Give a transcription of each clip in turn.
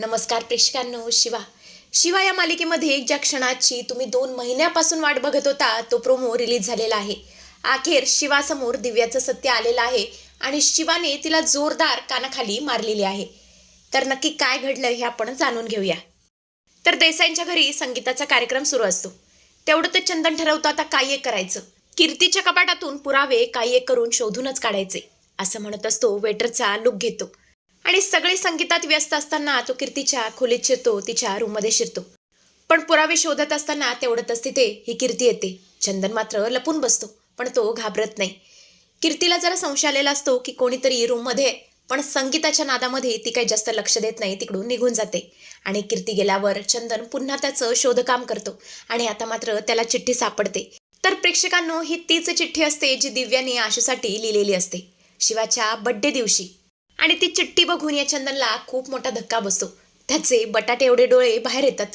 नमस्कार प्रेक्षकांनो शिवा. शिवा या मालिकेमध्ये ज्या क्षणाची तुम्ही दोन महिन्यापासून वाट बघत होता तो प्रोमो रिलीज झालेला आहे. अखेर शिवासमोर दिव्याचं सत्य आलेलं आहे आणि शिवाने तिला जोरदार कानाखाली मारलेली आहे. तर नक्की काय घडलं हे आपण जाणून घेऊया. तर देसाईंच्या घरी संगीताचा कार्यक्रम सुरू असतो. तेवढं ते चंदन ठरवतं आता काय एक करायचं. कीर्तीच्या कपाटातून पुरावे काय एक करून शोधूनच काढायचे असं म्हणत असतो वेटरचा लुक घेतो. आणि सगळे संगीतात व्यस्त असताना तो कीर्तीच्या खोलीत शिरतो तिच्या रूममध्ये शिरतो. पण पुरावे शोधत असताना तेवढ्यातच तिथे ही कीर्ती येते. चंदन मात्र लपून बसतो पण तो घाबरत नाही. कीर्तीला जरा संशय आलेला असतो की कोणीतरी रूममध्ये पण संगीताच्या नादामध्ये ती काही जास्त लक्ष देत नाही तिकडून निघून जाते. आणि कीर्ती गेल्यावर चंदन पुन्हा त्याचं शोधकाम करतो आणि आता मात्र त्याला चिठ्ठी सापडते. तर प्रेक्षकांनो ही तीच चिठ्ठी असते जी दिव्याने आशूसाठी लिहिलेली असते. शिवाच्या बड्डे दिवशी. आणि ती चिठ्ठी बघून या चंदनला खूप मोठा धक्का बसतो. त्याचे बटाटे एवढे डोळे बाहेर येतात.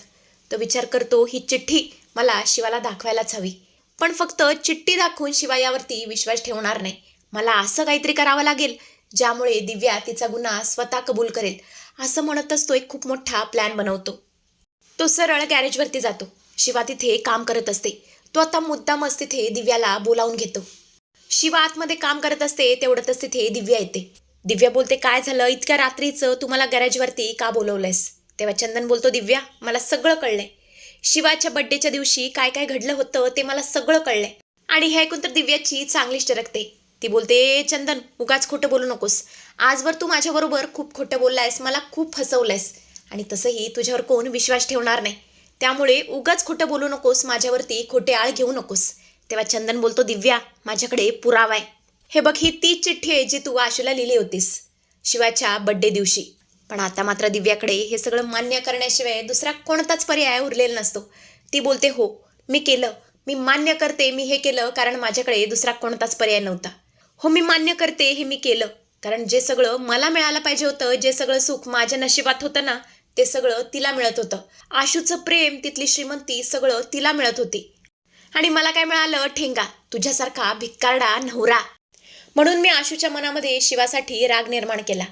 तो विचार करतो ही चिठ्ठी मला शिवाला दाखवायलाच हवी. पण फक्त चिठ्ठी दाखवून शिवा यावरती विश्वास ठेवणार नाही. मला असं काहीतरी करावं लागेल ज्यामुळे दिव्या तिचा गुन्हा स्वतः कबूल करेल. असं म्हणतच तो एक खूप मोठा प्लॅन बनवतो. तो सरळ गॅरेजवरती जातो. शिवा तिथे काम करत असते. तो आता मुद्दामच तिथे दिव्याला बोलावून घेतो. शिवा आतमध्ये काम करत असते तेवढ्यातच तिथे दिव्या येते. दिव्या बोलते काय झालं? इतक्या रात्रीचं तू मला गॅरेजवरती का बोलवलंयस? तेव्हा चंदन बोलतो दिव्या मला सगळं कळलंय. शिवाच्या बड्डेच्या दिवशी काय काय घडलं होतं ते मला सगळं कळलंय. आणि हे ऐकून तर दिव्याची चांगलीच टरकते ती बोलते चंदन उगाच खोटं बोलू नकोस. आजवर तू माझ्याबरोबर खूप खोटं बोललायस मला खूप फसवलंयस. आणि तसंही तुझ्यावर कोण विश्वास ठेवणार नाही. त्यामुळे उगाच खोटं बोलू नकोस माझ्यावरती खोटे आळ घेऊ नकोस. तेव्हा चंदन बोलतो दिव्या माझ्याकडे पुरावा आहे. हे बघ ही तीच चिठ्ठी आहे जी तू आशूला लिहिली होतीस शिवाच्या बड्डे दिवशी. पण आता मात्र दिव्याकडे हे सगळं मान्य करण्याशिवाय दुसरा कोणताच पर्याय उरलेला नसतो. ती बोलते हो मी केलं. मी मान्य करते मी हे केलं कारण माझ्याकडे दुसरा कोणताच पर्याय नव्हता. हो मी मान्य करते हे मी केलं. कारण जे सगळं मला मिळालं पाहिजे होतं जे सगळं सुख माझ्या नशिबात होतं ना ते सगळं तिला मिळत होतं. आशूचं प्रेम तिथली श्रीमंती सगळं तिला मिळत होती. आणि मला काय मिळालं? ठेंगा. तुझ्यासारखा भिक्कारडा नवरा. म्हणून मी आशूच्या मनामध्ये शिवासाठी राग निर्माण केला.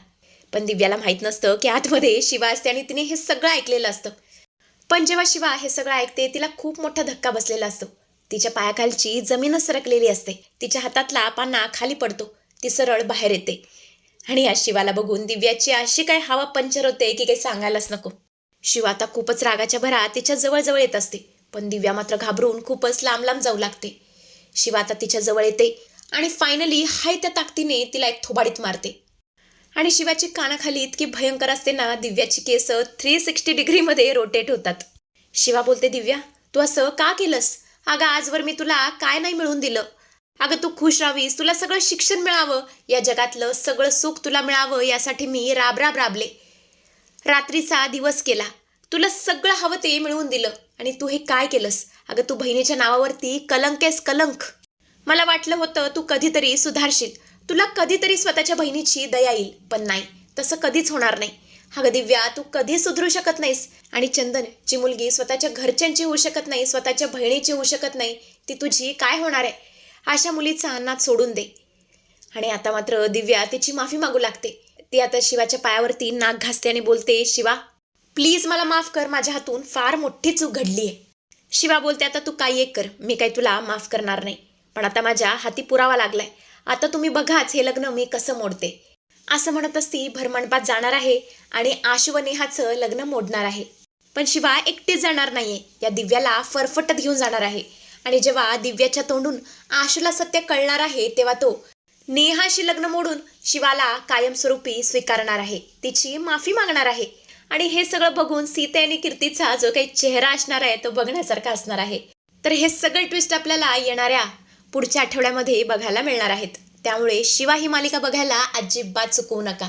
पण दिव्याला माहीत नसतं की आतमध्ये शिवा असते आणि तिने हे सगळं ऐकलेलं असतं. पण जेव्हा शिवा हे सगळं ऐकते तिला खूप मोठा धक्का बसलेला असतो. तिच्या पायाखालची जमीनच सरकलेली असते. तिच्या हातातला पाना खाली पडतो. ती सरळ बाहेर येते. आणि या शिवाला बघून दिव्याची अशी काय हवा पंचर होते की काही सांगायलाच नको. शिवा आता खूपच रागाच्या भरात तिच्या जवळजवळ येत असते. पण दिव्या मात्र घाबरून खूपच लांब लांब जाऊ लागते. शिवा आता तिच्या जवळ येते. आणि फायनली हाय त्या ताकदीने तिला एक थोबाडीत मारते. आणि शिवाची कानाखाली इतकी भयंकर असते ना दिव्याची केस थ्री सिक्स्टी डिग्रीमध्ये रोटेट होतात. शिवा बोलते दिव्या तू असं का केलंस? अगं आजवर मी तुला काय नाही मिळवून दिलं. अगं तू खुश राहावीस तुला सगळं शिक्षण मिळावं. या जगातलं सगळं सुख तुला मिळावं यासाठी मी राब राब राबले. रात्रीचा दिवस केला तुला सगळं हवं ते मिळवून दिलं. आणि तू हे काय केलंस? अगं तू बहिणीच्या नावावरती कलंक आहेस कलंक. मला वाटलं होतं तू कधीतरी सुधारशील. तुला कधीतरी स्वतःच्या बहिणीची दया येईल पण नाही. तसं कधीच होणार नाही. अगं दिव्या तू कधी सुधरू शकत नाहीस. आणि चंदन जी मुलगी स्वतःच्या घरच्यांची होऊ शकत नाही स्वतःच्या बहिणीची होऊ शकत नाही ती तुझी काय होणार आहे? अशा मुलीचा अन्नात सोडून दे. आणि आता मात्र दिव्या तिची माफी मागू लागते. ती आता शिवाच्या पायावरती नाक घासते आणि बोलते शिवा प्लीज मला माफ कर माझ्या हातून फार मोठी चूक घडली आहे शिवा बोलते आता तू काही एक कर. मी काही तुला माफ करणार नाही. पण आता माझ्या हाती पुरावा लागलाय. आता तुम्ही बघाच हे लग्न मी कसं मोडते. असं म्हणतच ती भरमंडपात जाणार आहे आणि आशु व नेहाचं लग्न मोडणार आहे. पण शिवा एकटीच जाणार नाहीये. या दिव्याला फरफटत घेऊन जाणार आहे. आणि जेव्हा दिव्याच्या तोंडून आशूला सत्य कळणार आहे तेव्हा तो नेहाशी लग्न मोडून शिवाला कायमस्वरूपी स्वीकारणार आहे. तिची माफी मागणार आहे. आणि हे सगळं बघून सीते आणि कीर्तीचा जो काही चेहरा असणार आहे तो बघण्यासारखा असणार आहे. तर हे सगळे ट्विस्ट आपल्याला येणाऱ्या पुढच्या आठवड्यामध्ये बघायला मिळणार आहेत. त्यामुळे शिवा ही मालिका बघायला अजिबात चुकवू नका.